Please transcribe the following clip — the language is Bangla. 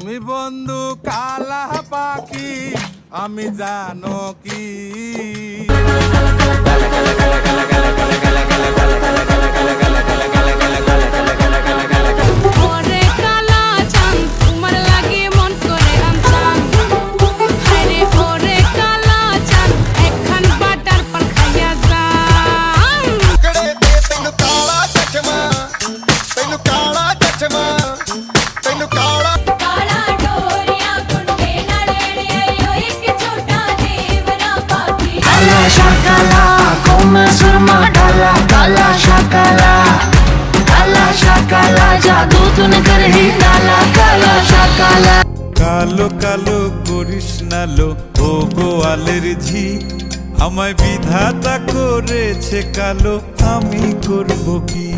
তুমি বন্ধু কালা পাখি আমি জানো কি? shakala, come surma dala, kala shakala, kala shakala, জাদু তুন কর হি নালা কালা shakala. কালো কালো করিস নালো ও গো আলের ঝি আমায় বিধাতা করেছে কালো আমি করব কি